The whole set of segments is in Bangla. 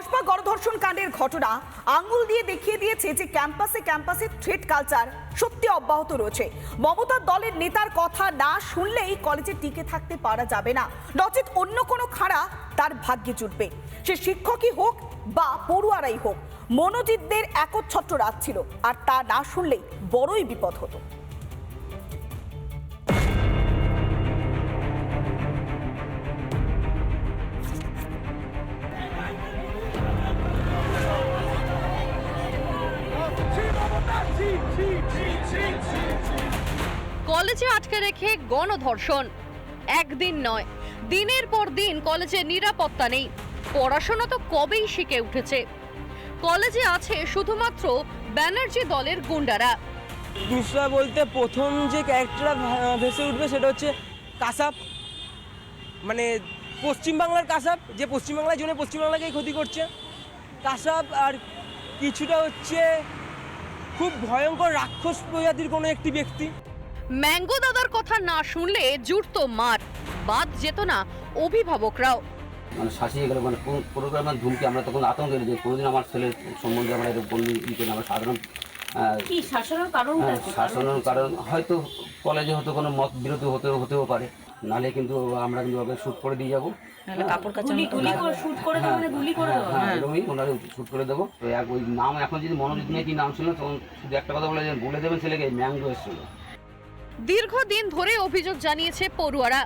কসবা গণধর্ষণ কাণ্ডের ঘটনা আঙুল দিয়ে দেখিয়ে দিয়েছে যে ক্যাম্পাসে ক্যাম্পাসে থ্রেড কালচার সত্যি অব্যাহত রয়েছে। মমতার দলের নেতার কথা না শুনলেই কলেজে টিকে থাকতে পারা যাবে না। নচেত অন্য কোনো খাড়া তার ভাগ্যে জুটবে। সে শিক্ষকই হোক বা পড়ুয়ারাই হোক, মনোজিতদের একচ্ছত্র রাত ছিল। আর তা না শুনলেই বড়ই বিপদ হতো। কলেজে আটকে রেখে গণধর্ষণ। একদিন নয়, দিনের পর দিন কলেজে নিরাপত্তা নেই। পড়াশোনা তো কবেই শিখে উঠেছে। কলেজে আছে শুধুমাত্র ব্যানার্জি দলের গুন্ডারা। দুসরা বলতে প্রথম যে ক্যারেক্টারটা ভেসে উঠবে সেটা হচ্ছে কাসাপ মানে পশ্চিমবাংলার কাসাপ যে পশ্চিমবাংলার জন্য পশ্চিমবাংলাকেই ক্ষতি করছে। কাসাপ আর কিছুটা হচ্ছে খুব ভয়ঙ্কর, রাক্ষস প্রজাতির কোনো একটি ব্যক্তি। ম্যাঙ্গো দাদার কথা না শুনলে জুটতো মার। বাদ যেত না অভিভাবকরাও। মানে শাসিয়ে গেল মানে পুরো- পুরো মানে ধুমকি। আমরা তখন আতঙ্ক যে কোনোদিন আমার ছেলের সম্বন্ধে আমরা এরকম বললি ই করি আমরা সাধারণ কি শাসনের কারণটা হ্যাঁ, শাসনের কারণ। হয়তো কলেজে হয়তো কোনো মত বিরোধী হতে হতেও পারে। নালে কিন্তু আমরা কিন্তু ওকে শ্যুট করে দিয়ে যাব। নাহলে কাপড় কাচা গুলি গুলি করে শুট করে দেবো মানে গুলি করে দেবো? হ্যাঁ এরকমই ওনারা শ্যুট করে দেবো। তো এক ওই নাম এখন যদি মনোজিৎ নিয়ে কি নাম ছিল তখন শুধু একটা কথা বলে যে বলে দেবেন ছেলেকে ম্যাঙ্গো এসেছিল। দীর্ঘদিন ধরে অভিযোগ জানিয়েছে পড়ুয়ারা।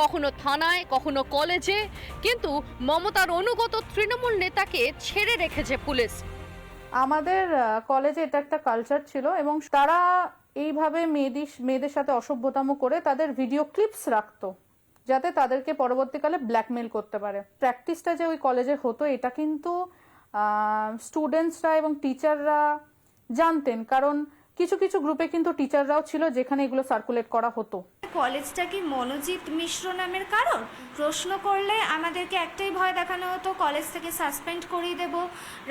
কখনো থানায়, কখনো কলেজে, কিন্তু মমতার অনুগত তৃণমূল নেতাকে ছেড়ে রেখেছে পুলিশ। আমাদের কলেজে এটা একটা কালচার ছিল এবং তারা এইভাবে মেয়েদের মেয়েদের সাথে অসভ্যতাম করে তাদের ভিডিও ক্লিপস রাখতো, যাতে তাদেরকে পরবর্তীকালে ব্ল্যাকমেল করতে পারে। প্র্যাকটিসটা যে ওই কলেজে হতো, এটা কিন্তু স্টুডেন্টসরা এবং টিচাররা জানতেন। কারণ কিছু কিছু গ্রুপে কিন্তু টিচাররাও ছিল যেখানে এগুলো সার্কুলেট করা হতো। কলেজটা কি মনোজিৎ মিশ্র নামের কারণ? প্রশ্ন করলে আমাদেরকে একটাই ভয় দেখানো হতো কলেজ থেকে সাসপেন্ড করিয়ে দেব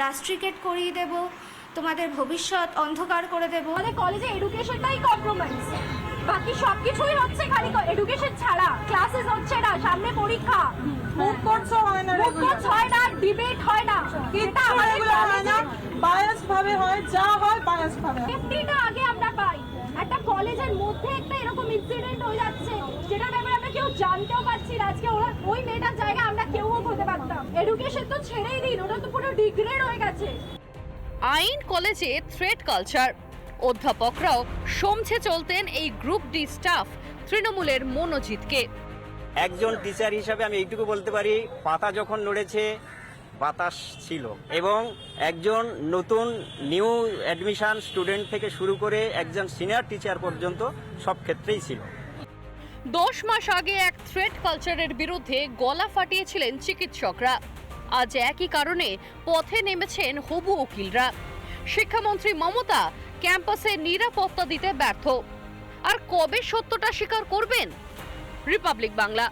রাস্ট্রিকেট করিয়ে দেব তোমাদের ভবিষ্যৎ অন্ধকার করে দেব। মানে কলেজে এডুকেশনটাই কম্প্রোমাইজ বাকি সবকিছুই হচ্ছে খালি এডুকেশন ছাড়া ক্লাসেস হচ্ছে না সামনে পরীক্ষা। মুখ কোর্সও হয় না মুখ কোর্স হয় না ডিবেট হয় না। কিন্তু আমাদের হয় না। বায়াস ভাবে হয় যা হয় বায়াস ভাবে। সেফটিটা আগে আমরা পাই। একটা কলেজের মধ্যে একটা এরকম ইনসিডেন্ট হয়ে যাচ্ছে যেটা ব্যাপারে আমরা কেউ জানতেও পারছি না। আজকে ওরা ওই মেয়েটার জায়গায় আমরা কেউও হতে পারতাম। এডুকেশন তো ছেড়েই দিন ওটা তো পুরো ডিগ্রেড হয়ে গেছে। আইন কলেজে থ্রেড কালচার অধ্যাপকরাও সমঝে চলতেন এই গ্রুপ ডি স্টাফ তৃণমূলের মনোজিৎকে একজন টিচার হিসাবে আমি এইটুকু বলতে পারি পাতা যখন নড়েছে বাতাস ছিল এবং একজন নতুন নিউ অ্যাডমিশন স্টুডেন্ট থেকে শুরু করে একজন সিনিয়র টিচার পর্যন্ত সব ক্ষেত্রেই ছিল। দশ মাস আগে এক থ্রেড কালচারের বিরুদ্ধে গলা ফাটিয়েছিলেন চিকিৎসকরা। আজ একই কারণে পথে নেমেছেন হবু উকিলরা। শিক্ষামন্ত্রী মমতা ক্যাম্পাসে নিরাপত্তা দিতে ব্যর্থ। আর কবে সত্যটা স্বীকার করবেন? রিপাবলিক বাংলা।